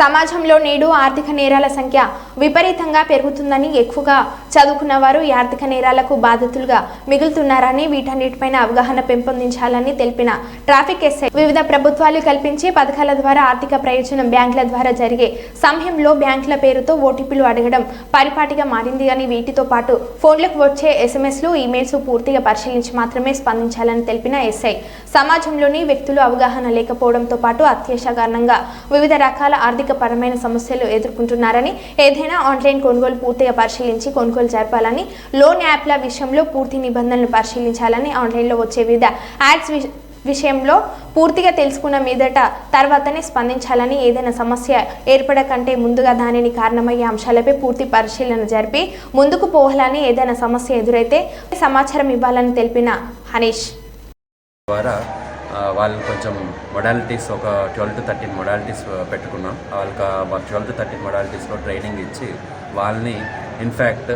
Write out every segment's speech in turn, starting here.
సమాజంలో నేడు ఆర్థిక నేరాల సంఖ్య విపరీతంగా పెరుగుతుందని ఎక్కువగా చదువుకున్న వారు ఈ ఆర్థిక నేరాలకు బాధితులుగా మిగులుతున్నారని వీటన్నిటిపైన అవగాహన పెంపొందించాలని తెలిపిన ట్రాఫిక్ ఎస్ఐ వివిధ ప్రభుత్వాలు కల్పించే పథకాల ద్వారా ఆర్థిక ప్రయోజనం బ్యాంకుల ద్వారా జరిగే సమయంలో బ్యాంకుల పేరుతో ఓటీపీలు అడగడం పరిపాటిగా మారింది అని వీటితో పాటు ఫోన్లకు వచ్చే ఎస్ఎంఎస్లు ఈమెయిల్స్ పూర్తిగా పరిశీలించి మాత్రమే స్పందించాలని తెలిపిన ఎస్ఐ. సమాజంలోని వ్యక్తులు అవగాహన లేకపోవడంతో పాటు అత్యాశ కారణంగా వివిధ రకాల ఆర్థిక పరమైన సమస్యలు ఎదుర్కొంటున్నారని ఏదైనా ఆన్లైన్ కొనుగోలు పూర్తిగా పరిశీలించి కొనుగోలు జరపాలని లోన్ యాప్ల విషయంలో పూర్తి నిబంధనలు పరిశీలించాలని ఆన్లైన్లో వచ్చే వివిధ యాడ్స్ విషయంలో పూర్తిగా తెలుసుకున్న మీదట తర్వాతనే స్పందించాలని ఏదైనా సమస్య ఏర్పడకంటే ముందుగా దానిని కారణమయ్యే అంశాలపై పూర్తి పరిశీలన జరిపి ముందుకు పోవాలని ఏదైనా సమస్య ఎదురైతే సమాచారం ఇవ్వాలని తెలిపిన హనీష్. ద్వారా వాళ్ళని కొంచెం మొడాలిటీస్ ఒక ట్వెల్వ్ టు థర్టీన్ మొడాలిటీస్ పెట్టుకున్నాం. వాళ్ళకి ట్వెల్వ్ టు థర్టీన్ మొడాలిటీస్లో ట్రైనింగ్ ఇచ్చి వాళ్ళని ఇన్ఫ్యాక్ట్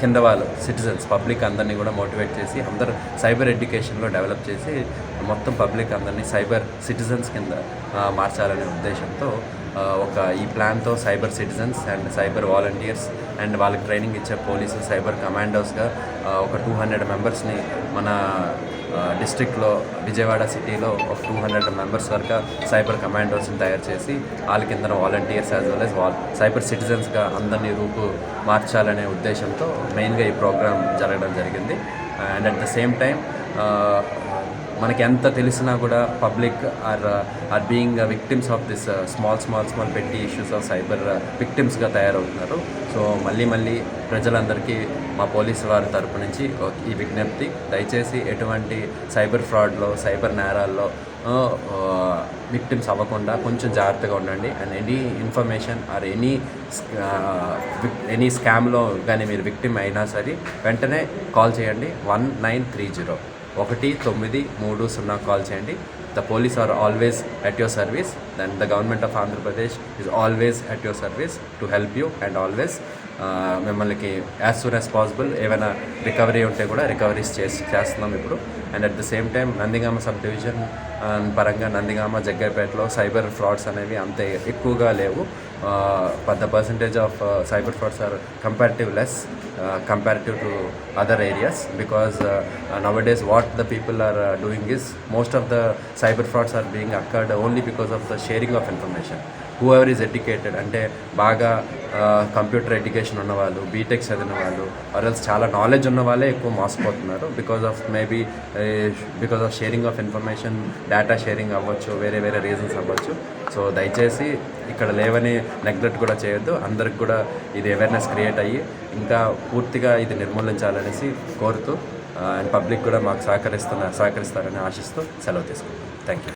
కింద వాళ్ళు సిటిజన్స్ పబ్లిక్ అందరినీ కూడా మోటివేట్ చేసి అందరూ సైబర్ ఎడ్యుకేషన్లో డెవలప్ చేసి మొత్తం పబ్లిక్ అందరినీ సైబర్ సిటిజన్స్ కింద మార్చాలనే ఉద్దేశంతో ఒక ఈ ప్లాన్తో cyber citizens and cyber volunteers and వాళ్ళకి ట్రైనింగ్ ఇచ్చే పోలీసు సైబర్ కమాండోస్గా ఒక టూ హండ్రెడ్ మెంబర్స్ని మన డిస్ట్రిక్ట్లో విజయవాడ సిటీలో ఒక టూ హండ్రెడ్ మెంబర్స్ వరకు సైబర్ కమాండోస్ని తయారు చేసి వాళ్ళ కింద volunteers as well as well cyber సిటిజన్స్గా అందరినీ రూపు మార్చాలనే ఉద్దేశంతో మెయిన్గా ఈ ప్రోగ్రామ్ జరగడం జరిగింది. And at the same time మనకి ఎంత తెలిసినా కూడా public are are being victims of this small small small పెట్టి ఇష్యూస్ ఆఫ్ సైబర్ విక్టిమ్స్గా తయారవుతున్నారు. సో మళ్ళీ మళ్ళీ ప్రజలందరికీ మా పోలీసు వారి తరపు నుంచి ఈ విజ్ఞప్తి. దయచేసి ఎటువంటి సైబర్ ఫ్రాడ్లో సైబర్ నేరాల్లో uh, uh, విక్టిమ్స్ అవ్వకుండా కొంచెం జాగ్రత్తగా ఉండండి. And any information or any uh, any స్కామ్లో కానీ మీరు విక్టిమ్ అయినా సరే వెంటనే కాల్ చేయండి. One nine three zero. ఒకటి తొమ్మిది మూడు సున్నా కాల్ చేయండి. The police are always at your service. Then the government of Andhra Pradesh is always at your service to help you and always మిమ్మల్ని యాజ్ సూన్ యాజ్ పాసిబుల్ ఏమైనా recovery ఉంటే కూడా recoveries చేసి చేస్తున్నాం ఇప్పుడు. And at the same time Nandigama sub division uh, పరంగా Nandigama జగ్గైపేటలో cyber frauds అనేవి అంత ఎక్కువగా లేవు. The percentage of cyber frauds are comparative less comparative to other areas because uh, uh, nowadays what the people are uh, doing is most of the cyber frauds are being occurred only because of the sharing of information whoever is educated అంటే బాగా computer education ఉన్న వాళ్ళు BTech చదివిన వాళ్ళు ఆర్ఎల్స్ చాలా knowledge ఉన్న వాళ్ళే ఎక్కువ మోసపోతున్నారు because of maybe because of sharing of information data sharing అవ్వచ్చు వేరే వేరే రీజన్స్ అవ్వచ్చు సో దయచేసి ఇక్కడ లేవని నెగ్లెక్ట్ కూడా చేయొద్దు. అందరికి కూడా ఇది అవేర్నెస్ క్రియేట్ అయ్యి ఇంకా పూర్తిగా ఇది నిర్మూలించాలనేసి కోరుతూ అండ్ పబ్లిక్ కూడా మాకు సహకరిస్తున్న సహకరిస్తారని ఆశిస్తూ సెలవు తీసుకుంటాం థ్యాంక్ యూ